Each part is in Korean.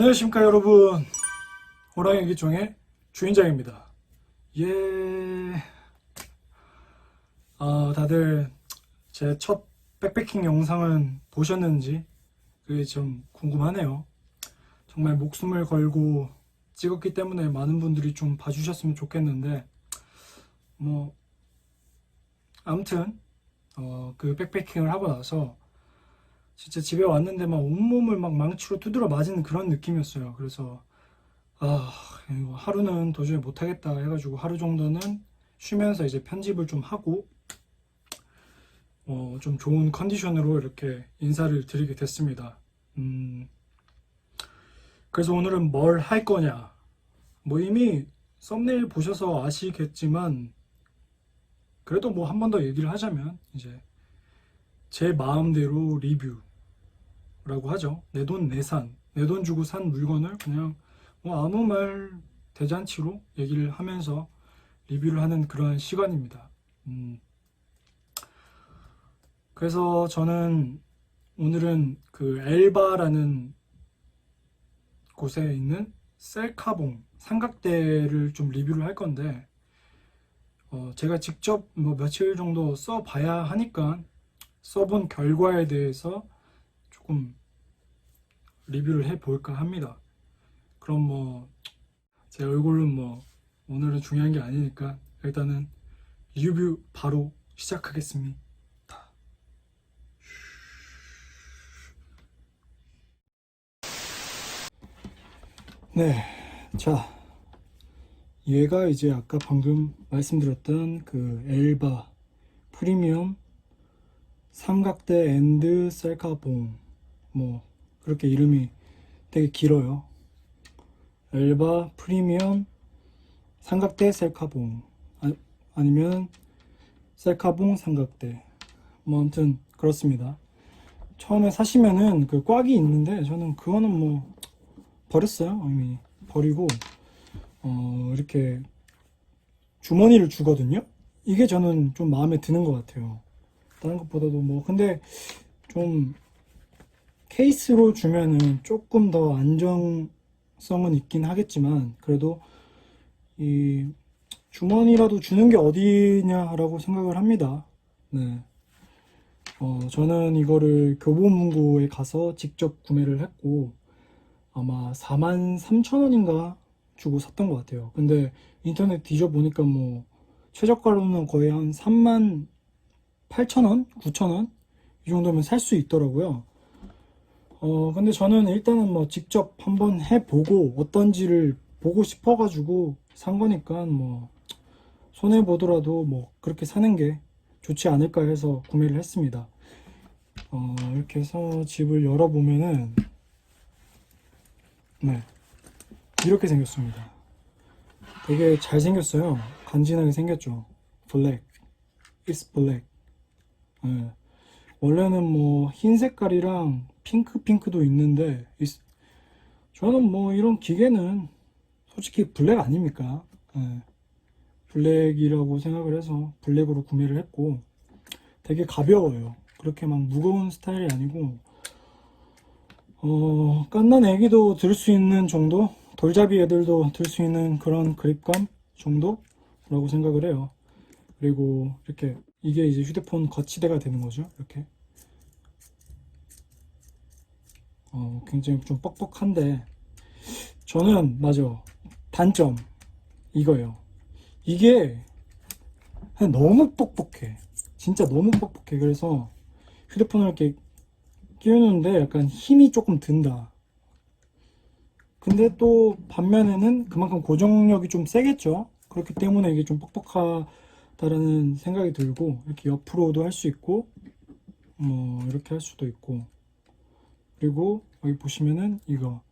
안녕하십니까 여러분. 호랑이 일기종의 주인장입니다. 예... 아 다들 제 첫 백패킹 영상은 보셨는지 그게 좀 궁금하네요. 정말 목숨을 걸고 찍었기 때문에 많은 분들이 좀 봐주셨으면 좋겠는데 뭐 아무튼 어, 그 백패킹을 하고 나서 진짜 집에 왔는데 막 온몸을 막 망치로 두드려 맞은 그런 느낌이었어요. 그래서 아 하루는 도저히 못하겠다 해가지고 하루 정도는 쉬면서 이제 편집을 좀 하고 어, 좀 좋은 컨디션으로 이렇게 인사를 드리게 됐습니다. 음, 그래서 오늘은 뭘 할 거냐? 뭐 이미 썸네일 보셔서 아시겠지만 그래도 뭐 한 번 더 얘기를 하자면 이제 제 마음대로 리뷰 라고 하죠. 내 돈 내산, 내 돈 주고 산 물건을 그냥 뭐 아무 말 대잔치로 얘기를 하면서 리뷰를 하는 그런 시간입니다. 음. 그래서 저는 오늘은 그 엘바라는 곳에 있는 셀카봉 삼각대를 좀 리뷰를 할 건데 어, 제가 직접 뭐 며칠 정도 써봐야 하니까 써본 결과에 대해서 조금 리뷰를 해 볼까 합니다. 그럼 뭐 제 얼굴은 뭐 오늘은 중요한 게 아니니까 일단은 리뷰 바로 시작하겠습니다. 네, 자, 얘가 이제 아까 방금 말씀드렸던 그 엘바 프리미엄 삼각대 앤드 셀카봉 뭐 그렇게 이름이 되게 길어요. 엘바 프리미엄 삼각대 셀카봉 아, 아니면 셀카봉 삼각대 뭐 아무튼 그렇습니다. 처음에 사시면은 그 꽉이 있는데 저는 그거는 뭐 버렸어요 이미 버리고 어 이렇게 주머니를 주거든요. 이게 저는 좀 마음에 드는 것 같아요. 다른 것보다도 뭐 근데 좀 케이스로 주면은 조금 더 안정성은 있긴 하겠지만 그래도 이 주머니라도 주는 게 어디냐라고 생각을 합니다. 네. 어, 저는 이거를 교보문고에 가서 직접 구매를 했고 아마 4만 3천 원인가 주고 샀던 것 같아요. 근데 인터넷 뒤져보니까 뭐 최저가로는 거의 한 3만 8천 원, 9천 원? 이 정도면 살 수 있더라고요. 어, 근데 저는 일단은 뭐 직접 한번 해보고 어떤지를 보고 싶어가지고 산 거니까 뭐 손해 보더라도 뭐 그렇게 사는 게 좋지 않을까 해서 구매를 했습니다. 어, 이렇게 해서 집을 열어보면은 네. 이렇게 생겼습니다. 되게 잘 생겼어요. 간지나게 생겼죠. 블랙. It's black. 예. 원래는 뭐 흰 색깔이랑 핑크 핑크도 있는데 저는 뭐 이런 기계는 솔직히 블랙 아닙니까? 예. 블랙이라고 생각을 해서 블랙으로 구매를 했고 되게 가벼워요. 그렇게 막 무거운 스타일이 아니고 어, 깐난 애기도 들 수 있는 정도? 돌잡이 애들도 들 수 있는 그런 그립감 정도라고 생각을 해요. 그리고 이렇게 이게 이제 휴대폰 거치대가 되는 거죠. 이렇게. 어, 굉장히 좀 뻑뻑한데 저는 맞아. 단점 이거예요. 이게 너무 뻑뻑해. 진짜 너무 뻑뻑해. 그래서 휴대폰을 이렇게 끼우는데 약간 힘이 조금 든다. 근데 또 반면에는 그만큼 고정력이 좀 세겠죠. 그렇기 때문에 이게 좀 뻑뻑하다라는 생각이 들고 이렇게 옆으로도 할 수 있고 뭐 이렇게 할 수도 있고 그리고 여기 보시면은 이거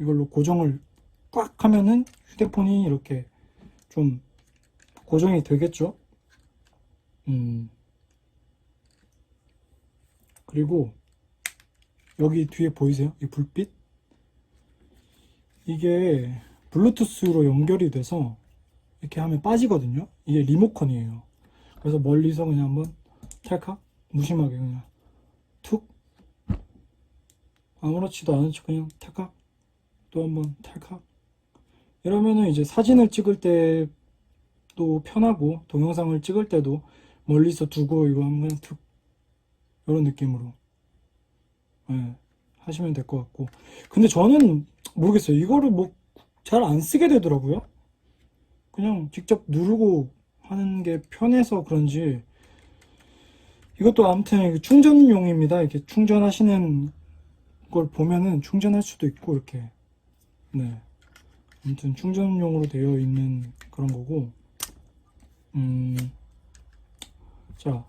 이걸로 고정을 꽉 하면은 휴대폰이 이렇게 좀 고정이 되겠죠. 음 그리고 여기 뒤에 보이세요? 이 불빛? 이게 블루투스로 연결이 돼서 이렇게 하면 빠지거든요. 이게 리모컨이에요. 그래서 멀리서 그냥 한번 찰칵 무심하게 그냥 툭 아무렇지도 않은 척 그냥 찰칵? 또 한번 탈칵. 이러면은 이제 사진을 찍을 때도 편하고 동영상을 찍을 때도 멀리서 두고 이거 하면 그냥 툭 이런 느낌으로. 예, 하시면 될 것 같고. 근데 저는 모르겠어요. 이거를 뭐 잘 안 쓰게 되더라고요. 그냥 직접 누르고 하는 게 편해서 그런지. 이것도 아무튼 충전용입니다. 이렇게 충전하시는 걸 보면은 충전할 수도 있고 이렇게 네 아무튼 충전용으로 되어 있는 그런 거고 음 자,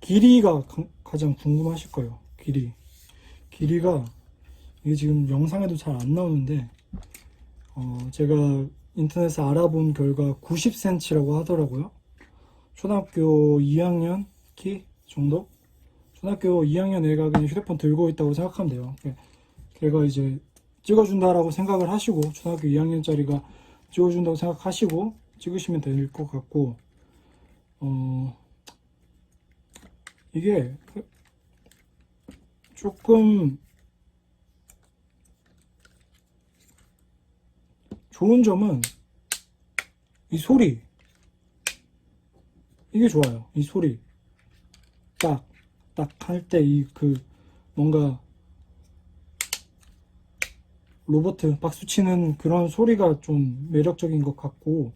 길이가 가- 가 장 궁금하실 거예요. 길이. 길이가, 이게 지금 영상에도 잘 안 나오는데, 어, 제가 인터넷에 알아본 결과 90cm라고 하더라고요. 초등학교 2학년 키 정도? 초등학교 2학년 애가 그냥 휴대폰 들고 있다고 생각하면 돼요. 걔- 걔가 이제 찍어준다라고 생각을 하시고, 초등학교 2학년짜리가 찍어준다고 생각하시고, 찍으시면 될 것 같고, 어, 이게 그- 조금 좋은 점은 이 소리. 이게 좋아요. 이 소리. 딱, 딱 할 때 이 그 뭔가 로버트 박수 치는 그런 소리가 좀 매력적인 것 같고,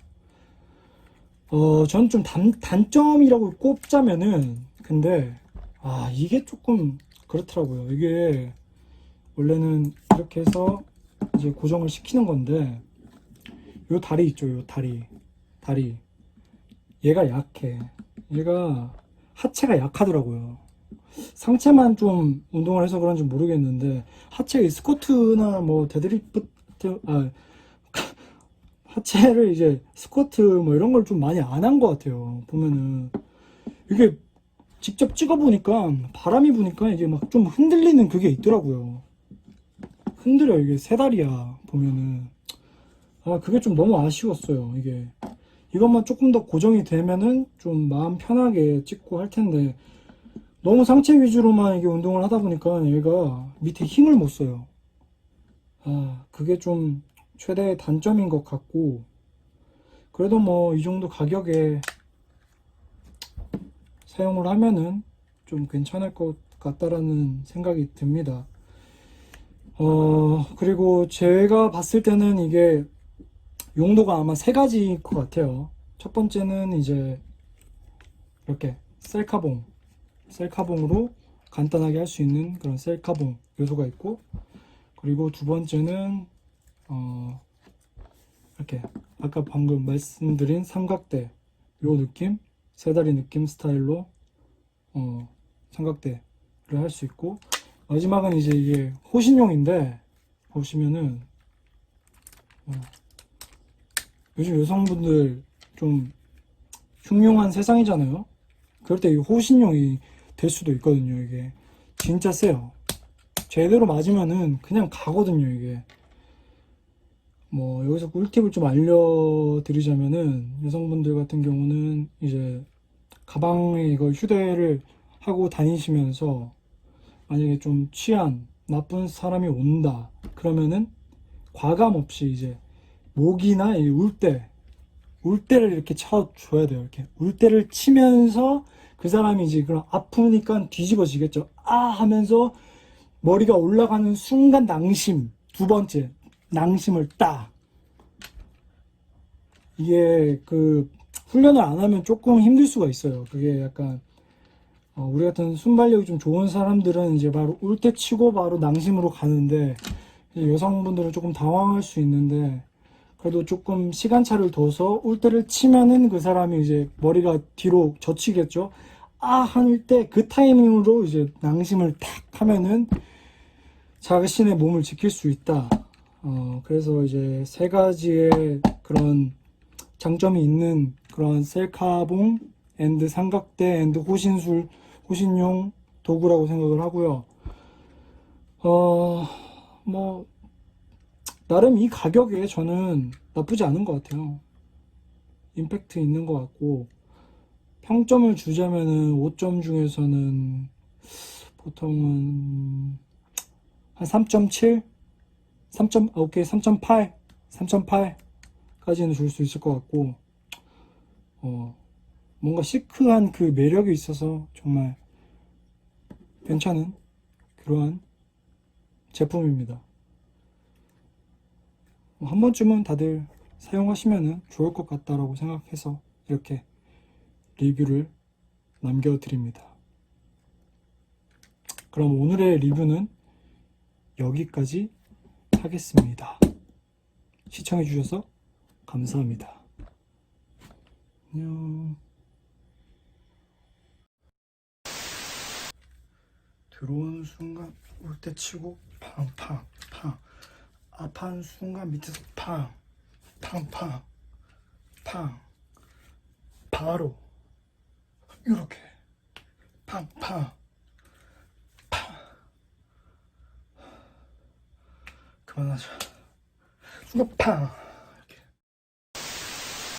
어, 전좀 단점이라고 꼽자면은, 근데, 아, 이게 조금 그렇더라고요. 이게, 원래는 이렇게 해서 이제 고정을 시키는 건데, 요 다리 있죠, 요 다리. 다리. 얘가 약해. 얘가 하체가 약하더라고요. 상체만 좀 운동을 해서 그런지 모르겠는데, 하체 스쿼트나 뭐 데드리프트, 아, 하체를 이제 스쿼트 뭐 이런 걸 좀 많이 안 한 것 같아요. 보면은 이게 직접 찍어 보니까 바람이 부니까 이게 막 좀 흔들리는 그게 있더라고요. 흔들려 이게 세 다리야 보면은 아 그게 좀 너무 아쉬웠어요. 이게 이것만 조금 더 고정이 되면은 좀 마음 편하게 찍고 할 텐데 너무 상체 위주로만 이게 운동을 하다 보니까 얘가 밑에 힘을 못 써요. 아 그게 좀 최대의 단점인 것 같고 그래도 뭐 이 정도 가격에 사용을 하면은 좀 괜찮을 것 같다라는 생각이 듭니다. 어 그리고 제가 봤을 때는 이게 용도가 아마 세 가지일 것 같아요. 첫 번째는 이제 이렇게 셀카봉 셀카봉으로 간단하게 할 수 있는 그런 셀카봉 요소가 있고 그리고 두 번째는 어, 이렇게 아까 방금 말씀드린 삼각대 요 느낌 세 다리 느낌 스타일로 어, 삼각대를 할 수 있고 마지막은 이제 이게 호신용인데 보시면은 어, 요즘 여성분들 좀 흉흉한 세상이잖아요. 그럴 때 이 호신용이 될 수도 있거든요. 이게 진짜 세요. 제대로 맞으면은 그냥 가거든요. 이게 뭐 여기서 꿀팁을 좀 알려드리자면은 여성분들 같은 경우는 이제 가방에 이거 휴대를 하고 다니시면서 만약에 좀 취한 나쁜 사람이 온다 그러면은 과감 없이 이제 목이나 이 울대 울대를 이렇게 쳐줘야 돼요 이렇게 울대를 치면서 그 사람이 그럼 아프니까 뒤집어지겠죠 아 하면서 머리가 올라가는 순간 낭심 두 번째 낭심을 딱 이게 그 훈련을 안 하면 조금 힘들 수가 있어요. 그게 약간 어, 우리 같은 순발력이 좀 좋은 사람들은 이제 바로 울때 치고 바로 낭심으로 가는데 여성분들은 조금 당황할 수 있는데 그래도 조금 시간차를 둬서 울 때를 치면은 그 사람이 이제 머리가 뒤로 젖히겠죠. 아, 할 때 그 타이밍으로 이제 낭심을 탁 하면은 자신의 몸을 지킬 수 있다. 어, 그래서 이제 세 가지의 그런 장점이 있는 그런 셀카봉 앤드 삼각대 앤드 호신술 호신용 도구라고 생각을 하고요. 어, 뭐 나름 이 가격에 저는 나쁘지 않은 것 같아요. 임팩트 있는 것 같고 평점을 주자면은 5점 중에서는 보통은 한 3.7, 3. 아, 오케이 3.8, 3.8까지는 줄 수 있을 것 같고 어 뭔가 시크한 그 매력이 있어서 정말 괜찮은 그러한 제품입니다. 뭐한 번쯤은 다들 사용하시면 좋을 것 같다라고 생각해서 이렇게 리뷰를 남겨드립니다. 그럼 오늘의 리뷰는 여기까지 하겠습니다. 시청해주셔서 감사합니다. 안녕. 들어오는 순간 올 때 치고 팡팡 팡 아파하는 순간 밑에서 팡 팡팡 팡 바로 이렇게. 팡팡 팡 그만하자 순간 팡